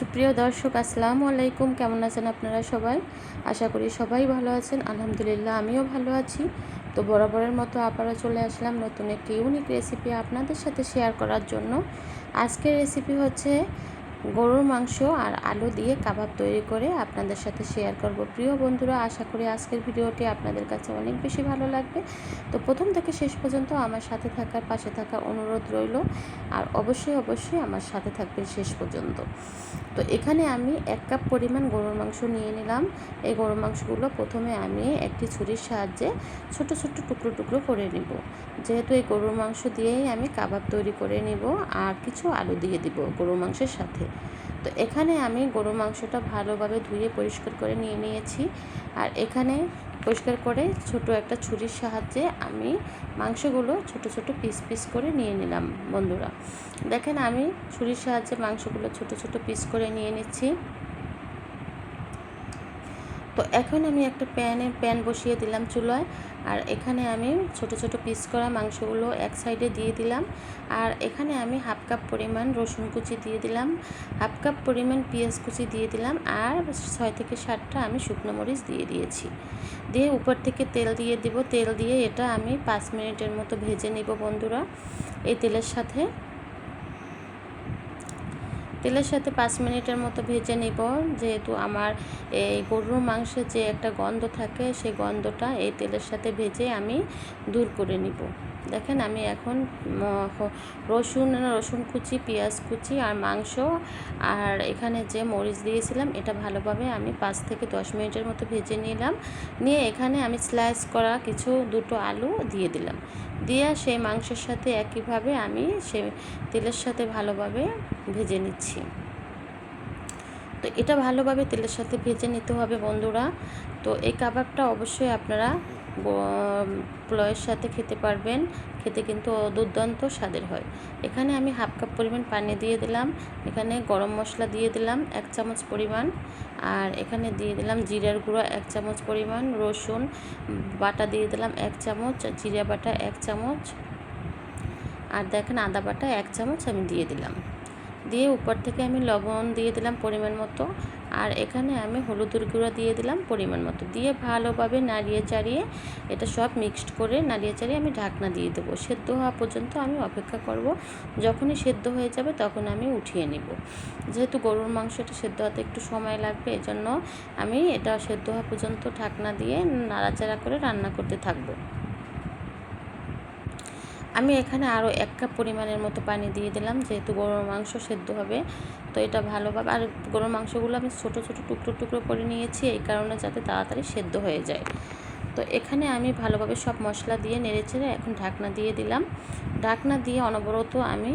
সুপ্রিয় দর্শক, আসসালামু আলাইকুম। কেমন আছেন আপনারা সবাই? আশা করি সবাই ভালো আছেন। আলহামদুলিল্লাহ, আমিও ভালো আছি। তো বরাবরের মতো আবারও চলে আসলাম নতুন একটি ইউনিক রেসিপি আপনাদের সাথে শেয়ার করার জন্য। আজকের রেসিপি হচ্ছে গরুর মাংস আর আলু দিয়ে কাবাব তৈরি করে আপনাদের সাথে শেয়ার করব। প্রিয় বন্ধুরা, আশা করি আজকের ভিডিওটি আপনাদের কাছে অনেক বেশি ভালো লাগবে। তো প্রথম থেকে শেষ পর্যন্ত আমার সাথে থাকার পাশে থাকার অনুরোধ রইল আর অবশ্যই অবশ্যই আমার সাথে থাকবেন শেষ পর্যন্ত। তো এখানে আমি এক কাপ পরিমাণ গরুর মাংস নিয়ে নিলাম। এই গরুর মাংসগুলো প্রথমে আমি একটি ছুরির সাহায্যে ছোট ছোট টুকরো টুকরো করে নিব। যেহেতু এই গরুর মাংস দিয়েই আমি কাবাব তৈরি করে নিব আর কিছু আলু দিয়ে দিব গরুর মাংসের সাথে। তো এখানে আমি গরু মাংসটা ভালোভাবে ধুয়ে পরিষ্কার করে নিয়ে নিয়েছি। আর এখানে পরিষ্কার করে ছোট একটা ছুরির সাহায্যে আমি মাংসগুলো ছোট ছোট পিস পিস করে নিয়ে নিলাম বন্ধুরা। দেখেন আমি ছুরির সাহায্যে মাংসগুলো ছোট ছোট পিস করে নিয়ে নিচ্ছি। তো এখন আমি একটা প্যানে, প্যান বসিয়ে দিলাম চুলোয়। আর এখানে আমি ছোট ছোট পিস করা মাংসগুলো এক সাইডে দিয়ে দিলাম। আর এখানে আমি হাফ কাপ পরিমাণ রসুন কুচি দিয়ে দিলাম। হাফ কাপ পরিমাণ পেঁয়াজ কুচি দিয়ে দিলাম। আর ছয় থেকে সাতটা আমি শুকনো মরিচ দিয়ে দিয়েছি। দিয়ে উপর থেকে তেল দিয়ে দিব। তেল দিয়ে এটা আমি পাঁচ মিনিটের মতো ভেজে নিব বন্ধুরা। এই তেলের সাথে তেলের সাথে পাঁচ মিনিটের মতো ভেজে নেব। যেহেতু আমার এই গরুর মাংসের যে একটা গন্ধ থাকে, সেই গন্ধটা এই তেলের সাথে ভেজে আমি দূর করে নিব। দেখেন আমি এখন রসুন রসুন কুচি, পেঁয়াজ কুচি আর মাংস আর এখানে যে মরিচ দিয়েছিলাম এটা ভালোভাবে আমি পাঁচ থেকে দশ মিনিটের মতো ভেজে নিলাম। নিয়ে এখানে আমি স্লাইস করা কিছু দুটো আলু দিয়ে দিলাম। দিয়ে সেই মাংসের সাথে একইভাবে আমি সে তেলের সাথে ভালোভাবে ভেজে নিচ্ছি। তো এটা ভালোভাবে তেলের সাথে ভেজে নিতে হবে বন্ধুরা। তো এই কাবাবটা অবশ্যই আপনারা পোলাওয়ের সাথে খেতে পারবেন। খেতে কিন্তু দুর্দান্ত স্বাদের হয়। এখানে আমি হাফ কাপ পরিমাণ পানি দিয়ে দিলাম। এখানে গরম মশলা দিয়ে দিলাম এক চামচ পরিমাণ। আর এখানে দিয়ে দিলাম জিরার গুঁড়ো এক চামচ পরিমাণ, রসুন বাটা দিয়ে দিলাম এক চামচ জিরা বাটা এক চামচ। আর দেখেন আদা বাটা এক চামচ আমি দিয়ে দিলাম। দিয়ে উপর থেকে আমি লবণ দিয়ে দিলাম পরিমাণ মতো। আর এখানে আমি হলুদের গুঁড়ো দিয়ে দিলাম পরিমাণ মতো। দিয়ে ভালোভাবে নাড়িয়ে চাড়িয়ে এটা সব মিক্সড করে নাড়িয়ে চাড়িয়ে আমি ঢাকনা দিয়ে দেবো। সেদ্ধ হওয়া পর্যন্ত আমি অপেক্ষা করব। যখনই সেদ্ধ হয়ে যাবে তখন আমি উঠিয়ে নিব। যেহেতু গরুর মাংসটা সেদ্ধ হতে একটু সময় লাগবে, এজন্য আমি এটা সেদ্ধ হওয়া পর্যন্ত ঢাকনা দিয়ে নাড়াচাড়া করে রান্না করতে থাকব। আমি এখানে আরও এক কাপ পরিমাণের মতো পানি দিয়ে দিলাম, যেহেতু গরুর মাংস সেদ্ধ হবে। তো এটা ভালোভাবে আর গরুর মাংসগুলো আমি ছোটো ছোটো টুকরো টুকরো করে নিয়েছি, এই কারণে যাতে তাড়াতাড়ি সেদ্ধ হয়ে যায়। তো এখানে আমি ভালোভাবে সব মশলা দিয়ে নেড়েচেড়ে এখন ঢাকনা দিয়ে দিলাম। ঢাকনা দিয়ে অনবরত আমি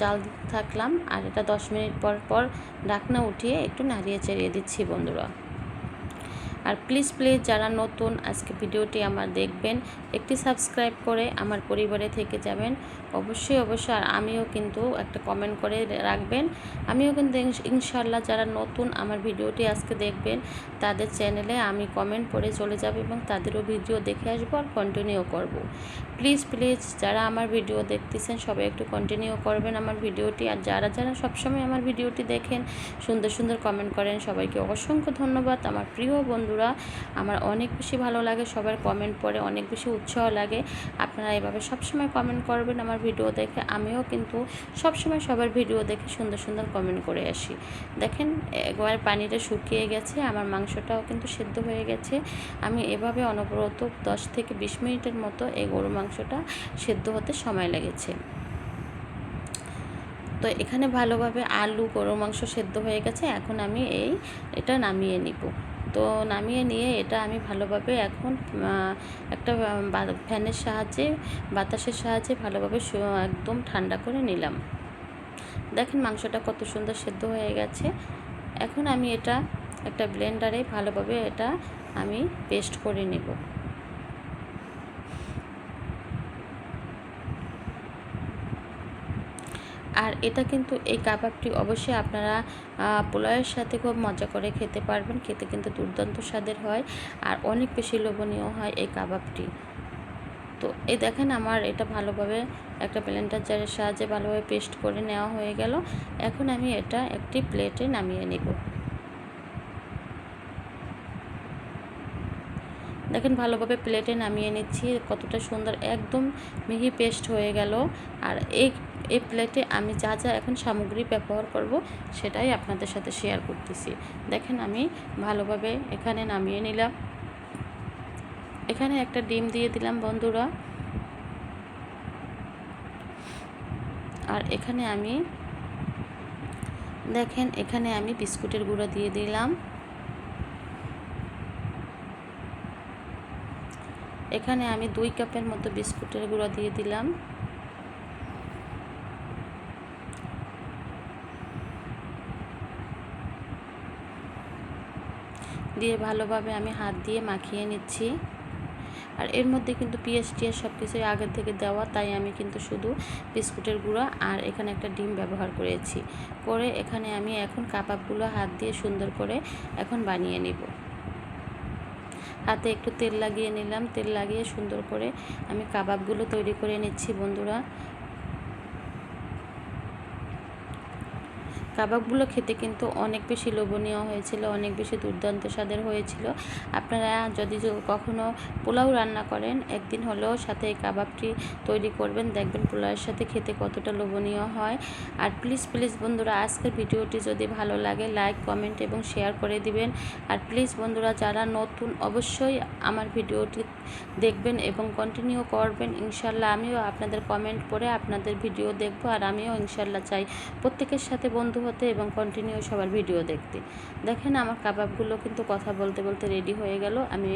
জাল থাকলাম, আর এটা দশ মিনিট পর পর ঢাকনা উঠিয়ে একটু নাড়িয়ে চেড়িয়ে দিচ্ছি বন্ধুরা। আর প্লিজ প্লিজ যারা নতুন আজকে ভিডিওটি আমার দেখবেন একটি সাবস্ক্রাইব করে আমার পরিবারে থেকে যাবেন। অবশ্যই অবশ্যই। আর আমিও কিন্তু একটা কমেন্ট করে রাখবেন। আমিও কিন্তু ইনশাল্লাহ যারা নতুন আমার ভিডিওটি আজকে দেখবেন, তাদের চ্যানেলে আমি কমেন্ট করে চলে যাব এবং তাদেরও ভিডিও দেখে আসব আর কন্টিনিউ করব। প্লিজ প্লিজ যারা আমার ভিডিও দেখতেছেন, সবাই একটু কন্টিনিউ করবেন আমার ভিডিওটি। আর যারা যারা সবসময় আমার ভিডিওটি দেখেন, সুন্দর সুন্দর কমেন্ট করেন, সবাইকে অসংখ্য ধন্যবাদ। আমার প্রিয় বন্ধুরা, আমার অনেক বেশি ভালো লাগে সবার কমেন্ট পড়ে, অনেক বেশি উৎসাহ লাগে। আপনারা এভাবে সবসময় কমেন্ট করবেন আমার ভিডিও দেখে। আমিও কিন্তু সবসময় সবার ভিডিও দেখে সুন্দর সুন্দর কমেন্ট করে আসি। দেখেন, একবার পানিটা শুকিয়ে গেছে, আমার মাংসটাও কিন্তু সেদ্ধ হয়ে গেছে। আমি এভাবে অনবরত দশ থেকে বিশ মিনিটের মতো এই গরু মাংসটা সেদ্ধ হতে সময় লেগেছে। তো এখানে ভালোভাবে আলু গরু মাংস সেদ্ধ হয়ে গেছে। এখন আমি এই এটা নামিয়ে নিব। তো নামিয়ে নিয়ে এটা আমি ভালোভাবে এখন একটা ফ্যানের সাহায্যে, বাতাসের সাহায্যে ভালোভাবে একদম ঠান্ডা করে নিলাম। দেখেন মাংসটা কত সুন্দর সেদ্ধ হয়ে গেছে। এখন আমি এটা একটা ব্লেন্ডারে ভালোভাবে এটা আমি পেস্ট করে নেব। আর এটা কিন্তু এই কাবাবটি অবশ্যই আপনারা পোলাওয়ের সাথে খুব মজা করে খেতে পারবেন। খেতে কিন্তু দুর্দান্ত স্বাদের হয় আর অনেক বেশি লোভনীয় হয় এই কাবাবটি। তো এই দেখেন আমার এটা ভালোভাবে একটা ব্লেন্ডার জারের সাহায্যে ভালোভাবে পেস্ট করে নেওয়া হয়ে গেল। এখন আমি এটা একটি প্লেটে নামিয়ে নিব। দেখেন ভালোভাবে প্লেটে নামিয়ে নিচ্ছি, কতটা সুন্দর, একদম মিহি পেস্ট হয়ে গেল। আর এই এই প্লেটে আমি যা যা এখন সামগ্রী ব্যবহার করব, সেটাই আপনাদের সাথে শেয়ার করতেছি। দেখেন আমি ভালোভাবে এখানে নামিয়ে নিলাম। এখানে একটা ডিম দিয়ে দিলাম বন্ধুরা। আর এখানে আমি, দেখেন এখানে আমি বিস্কুটের গুঁড়ো দিয়ে দিলাম। এখানে আমি দুই কাপের মতো বিস্কুটের গুঁড়ো দিয়ে দিলাম। দিয়ে ভালোভাবে আমি হাত দিয়ে মাখিয়ে নিচ্ছি। আর এর মধ্যে কিন্তু পিঁয়াজ টিয়াজ সব কিছুই আগের থেকে দেওয়া, তাই আমি কিন্তু শুধু বিস্কুটের গুঁড়া আর এখানে একটা ডিম ব্যবহার করেছি। করে এখানে আমি এখন কাবাবগুলো হাত দিয়ে সুন্দর করে এখন বানিয়ে নিব। হাতে একটু তেল লাগিয়ে নিলাম। তেল লাগিয়ে সুন্দর করে আমি কাবাবগুলো তৈরি করে নিচ্ছি বন্ধুরা। কাবাবগুলো খেতে কিন্তু অনেক বেশি লোভনীয় হয়েছিল, অনেক বেশি দুর্দান্ত স্বাদের হয়েছিল। আপনারা যদি কখনো পোলাও রান্না করেন, একদিন হলেও সাথে এই কাবাবটি তৈরি করবেন, দেখবেন পোলাওয়ের সাথে খেতে কতটা লোভনীয় হয়। আর প্লিজ প্লিজ বন্ধুরা, আজকের ভিডিওটি যদি ভালো লাগে লাইক কমেন্ট এবং শেয়ার করে দিবেন। আর প্লিজ বন্ধুরা, যারা নতুন, অবশ্যই আমার ভিডিওটি দেখবেন এবং কন্টিনিউ করবেন। ইনশাল্লাহ আমিও আপনাদের কমেন্ট পড়ে আপনাদের ভিডিও দেখব, আর আমিও ইনশাল্লাহ চাই। প্রত্যেকের সাথে বন্ধু হতে এবং কন্টিনিউ সবার ভিডিও দেখতে। দেখেন আমার কাবাবগুলো কিন্তু কথা বলতে বলতে রেডি হয়ে গেল। আমি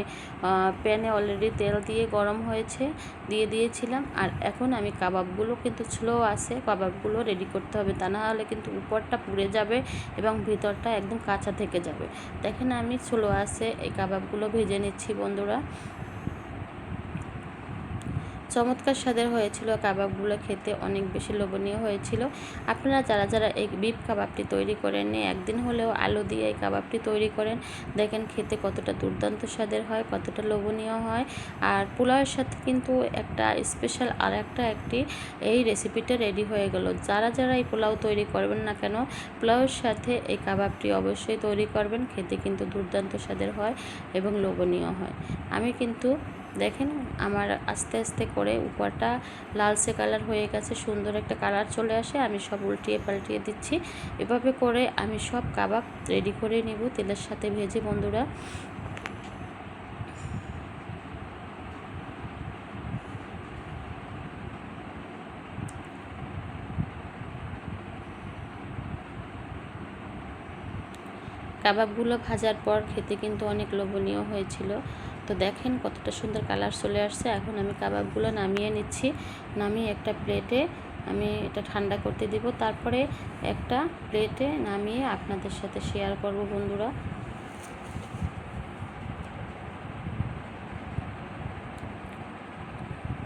প্যানে অলরেডি তেল দিয়ে গরম হয়েছে, দিয়ে দিয়েছিলাম। আর এখন আমি কাবাবগুলো কিন্তু স্লো আছে, কাবাবগুলো রেডি করতে হবে। তা না হলে কিন্তু উপরটা পুড়ে যাবে এবং ভিতরটা একদম কাঁচা থেকে যাবে। দেখেন আমি স্লো আছে, এই কাবাবগুলো ভেজে নিচ্ছি বন্ধুরা। চমৎকার স্বাদের হয়েছিল, কাবাবগুলো খেতে অনেক বেশি লোভনীয় হয়েছিল। আপনারা যারা যারা এই বিফ কাবাবটি তৈরি করেন একদিন হলেও আলু দিয়ে এই কাবাবটি তৈরি করেন। দেখেন খেতে কতটা দুর্দান্ত স্বাদের হয়, কতটা লোভনীয় হয়। আর পোলাওয়ের সাথে কিন্তু একটা স্পেশাল আর একটা একটি, এই রেসিপিটা রেডি হয়ে গেল। যারা যারা এই পোলাও তৈরি করবেন না কেন, পোলাওয়ের সাথে এই কাবাবটি অবশ্যই তৈরি করবেন। খেতে কিন্তু দুর্দান্ত স্বাদের হয় এবং লোভনীয় হয়। আমি কিন্তু দেখেন, আমার আস্তে আস্তে করে উপরটা লালচে কালার হয়ে গেছে, সুন্দর একটা কালার চলে আসে, আমি সব উল্টিয়ে পাল্টিয়ে দিচ্ছি। এভাবে করে আমি সব কাবাব রেডি করে নেব তেলের সাথে ভেজে, বন্ধুরা। কাবাবগুলো ভাজার পর খেতে কিন্তু অনেক লোভনীয় হয়েছিল। তো দেখেন কতটা সুন্দর কালার চলে আসছে। এখন আমি কাবাবগুলো নামিয়ে নিচ্ছি। নামিয়ে একটা প্লেটে আমি এটা ঠান্ডা করতে দিব। তারপরে একটা প্লেটে নামিয়ে আপনাদের সাথে শেয়ার করব বন্ধুরা।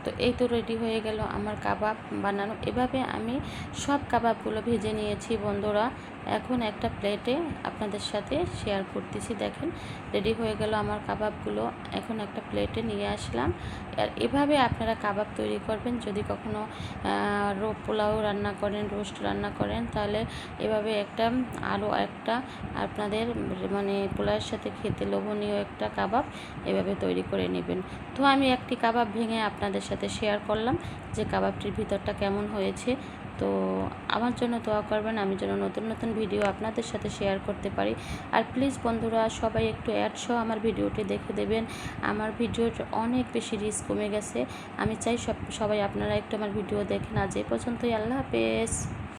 তো এই তো রেডি হয়ে গেল আমার কাবাব বানানো। এভাবে আমি সব কাবাবগুলো ভেজে নিয়েছি বন্ধুরা। এখন একটা প্লেটে আপনাদের সাথে শেয়ার করতেছি, দেখেন। রেডি হয়ে গেল আমার কাবাবগুলো। এখন একটা প্লেটে নিয়ে আসলাম। আর এভাবে আপনারা কাবাব তৈরি করবেন। যদি কখনো রো পোলাও রান্না করেন, রোস্ট রান্না করেন, তাহলে এভাবে একটা, আরও একটা আপনাদের মানে পোলাওয়ের সাথে খেতে লোভনীয় একটা কাবাব এভাবে তৈরি করে নেবেন। তো আমি একটি কাবাব ভেঙে আপনাদের সাথে শেয়ার করলাম যে কাবাবটির ভিতরটা কেমন হয়েছে। তো আমার জন্য দোয়া করবেন, আমি যেন নতুন নতুন ভিডিও আপনাদের সাথে শেয়ার করতে পারি। আর প্লিজ বন্ধুরা, সবাই একটু অ্যাড সহ আমার ভিডিওটি দেখে দেবেন। আমার ভিডিওর অনেক বেশি রিস্ক কমে গেছে। আমি চাই সব, সবাই আপনারা একটু আমার ভিডিও দেখেন। আজ যে পর্যন্তই, আল্লাহ হাফেজ।